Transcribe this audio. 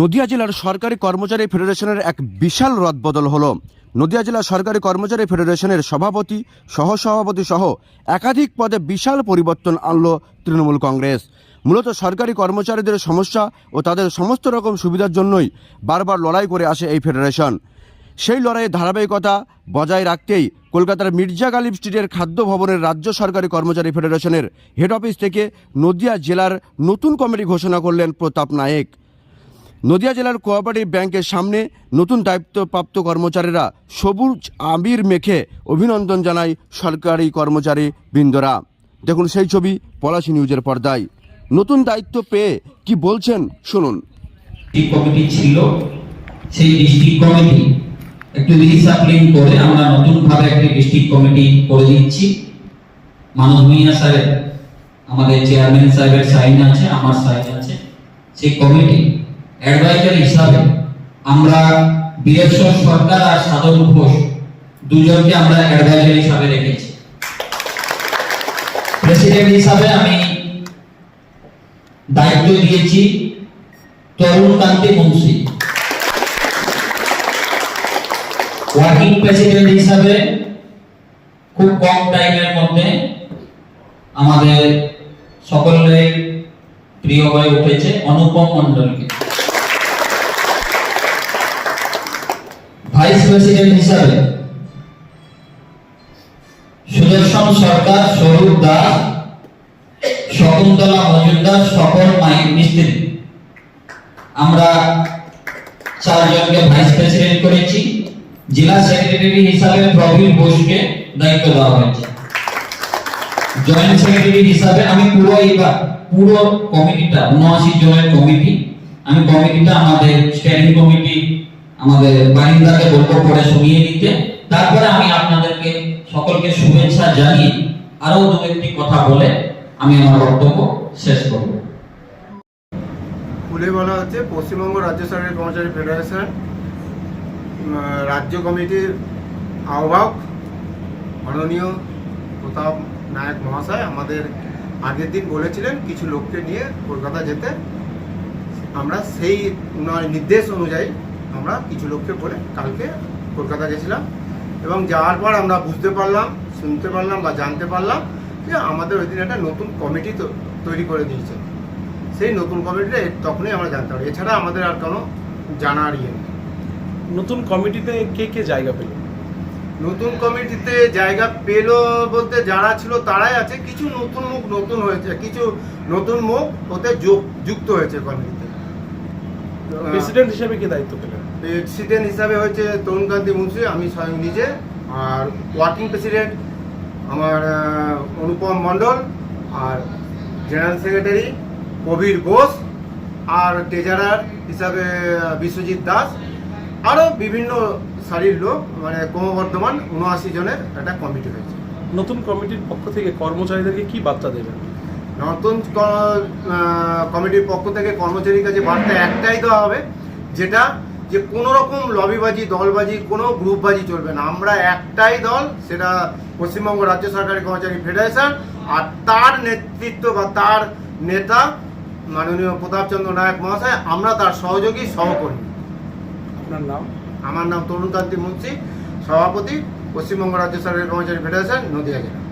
নদিয়া জেলার সরকারি কর্মচারী ফেডারেশনের এক বিশাল রদবদল হলো। নদিয়া জেলা সরকারি কর্মচারী ফেডারেশনের সভাপতি, সহসভাপতি সহ একাধিক পদে বিশাল পরিবর্তন আনলো তৃণমূল কংগ্রেস। মূলত সরকারি কর্মচারীদের সমস্যা ও তাদের সমস্ত রকম সুবিধার জন্যই বারবার লড়াই করে আসে এই ফেডারেশন। সেই লড়াইয়ের ধারাবাহিকতা বজায় রাখতেই কলকাতার মির্জা গালিব স্ট্রিটের খাদ্য ভবনের রাজ্য সরকারি কর্মচারী ফেডারেশনের হেড অফিস থেকে নদিয়া জেলার নতুন কমিটি ঘোষণা করলেন প্রতাপ নায়েক। নদিয়া জেলার কোঅপারেটিভ ব্যাংকের সামনে নতুন দায়িত্বপ্রাপ্ত কর্মচারীরা সবুজ আবির মেখে অভিনন্দন জানায় সরকারি কর্মচারী বৃন্দরা। দেখুন সেই ছবি পলাশি নিউজের পর্দায়। নতুন দায়িত্ব পেয়ে কি বলছেন শুনুন। কমিটি ছিল, সেই ডিস্ট্রিক্ট কমিটি একটু করে আমরা নতুন ভাবে একটি ডিস্ট্রিক্ট কমিটি করে দিচ্ছি। মানব আমাদের চেয়ারম্যান সাহেবের সাইন আছে, আমার সাইন আছে। সেই কমিটি অ্যাডভাইজার হিসাবে আমরা বীরেশ্বর সরকার আর সাধন ঘোষ দুজনকে আমরা অ্যাডভাইজার হিসাবে রেখেছি। প্রেসিডেন্ট হিসাবে আমি দায়িত্ব দিয়েছি তরুণ কান্তি মুন্সি ওয়ার্কিং প্রেসিডেন্ট হিসাবে খুব কম টাইমের মধ্যে আমাদের সকলের প্রিয় হয়ে উঠেছে অনুপম মন্ডলকে ভাইস প্রেসিডেন্ট হিসাবে সুদর্শন সরকার স্বরূপ দাস, শকুন্তলা মজুমদার, সকল মাইক মিস্ত্রি। আমরা চারজনকে ভাইস প্রেসিডেন্ট করেছি। জেলা সেক্রেটারি হিসাবে প্রবীর বোসকে দায়িত্ব দেওয়া হয়েছে। জয়েন্ট সেক্রেটারি হিসাবে আমি পুরো এবার পুরো কমিটিটা, উনআশি জনের কমিটি, আমি কমিটিটা আমাদের স্ট্যান্ডিং কমিটি আমাদের বারিন্দাকে বলব, পরে শুনিয়ে দিতে তারপরে আমি আপনাদেরকে সকলকে শুভেচ্ছা জানিয়ে আরও দু একটি কথা বলে আমি আমার বক্তব্য শেষ করব। খুলে বলা হচ্ছে, পশ্চিমবঙ্গ রাজ্য সরকারি কর্মচারী ফেডারেশন রাজ্য কমিটির আহ্বায়ক মাননীয় প্রতাপ নায়ক মহাশয় আমাদের আগের দিন বলেছিলেন, কিছু লোককে নিয়ে কলকাতা যেতে। আমরা সেই নির্দেশ অনুযায়ী আমরা কিছু লোককে বলে কালকে কলকাতা গেছিলাম এবং যাওয়ার পর আমরা বুঝতে পারলাম শুনতে পারলাম বা জানতে পারলাম যে আমাদের ওই দিন একটা নতুন কমিটি তো- তৈরি করে দিয়েছে। সেই নতুন কমিটিটা তখনই আমরা জানতে পারি এছাড়া আমাদের আর কোনো জানার ইয়ে নেই। নতুন কমিটিতে কে কে জায়গা পেল? নতুন কমিটিতে জায়গা পেল বলতে যারা ছিল তারাই আছে। কিছু নতুন মুখ নতুন হয়েছে কিছু নতুন মুখ ওতে যুক্ত হয়েছে কমিটিতে। প্রেসিডেন্ট হিসেবে কে দায়িত্ব পেলেন? প্রেসিডেন্ট হিসাবে হয়েছে তরুণকান্তি মুন্সি আমি স্বয়ং নিজে। আর ওয়ার্কিং প্রেসিডেন্ট আমার অনুপম মণ্ডল আর জেনারেল সেক্রেটারি কবির ঘোষ আর ট্রেজারার হিসাবে বিশ্বজিৎ দাস। আরও বিভিন্ন সারির লোক মানে ক্রমবর্ধমান উনআশি জনের একটা কমিটি হয়েছে। নতুন কমিটির পক্ষ থেকে কর্মচারীদেরকে কি বার্তা দেবেন? নতুন কমিটির পক্ষ থেকে কর্মচারীর কাছে বার্তা একটাই দেওয়া হবে যেটা যে কোনো রকম লবিবাজি দলবাজি কোনো গ্রুপবাজি চলবে না। আমরা একটাই দল সেটা পশ্চিমবঙ্গ রাজ্য সরকারি কর্মচারী ফেডারেশন আর তার নেতৃত্ব বা তার নেতা মাননীয় প্রতাপচন্দ্র নায়ক মহাশয় আমরা তার সহযোগী সহকর্মী। আপনার নাম? আমার নাম তরুণকান্তি মুন্সি সভাপতি পশ্চিমবঙ্গ রাজ্য সরকারি কর্মচারী ফেডারেশন নদিয়া জেলা।